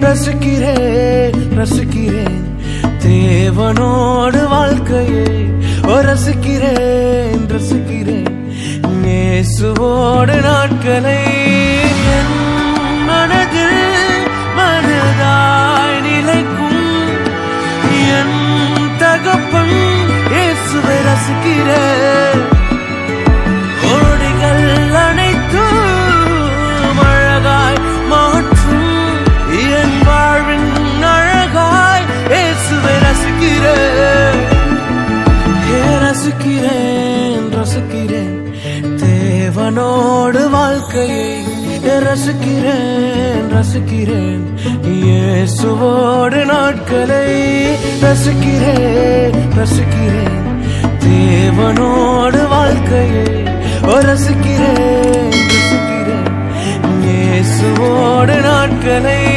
ரசிக்கிறேன் ரசிக்கிறேன் தேவனோடு வாழ்க்கையே ஓ ரசிக்கிறேன் ரசிக்கிறேன் நேசுவோடு நாட்களை என் மனதில் மனதாய் நிலைக்கும். என் தகப்பன் இயேசுவை ரசிக்கிறேன் ரசிக்கிறேன் ரசிக்கிறேன். தேவனோடு வாழ்க்கையை ரசிக்கிறேன் ரசிக்கிறேன். இயேசுவோடு நாட்களை ரசிக்கிறேன் ரசிக்கிறேன். தேவனோடு வாழ்க்கையை ரசிக்கிறேன் ரசிக்கிறேன். இயேசுவோடு நாட்களை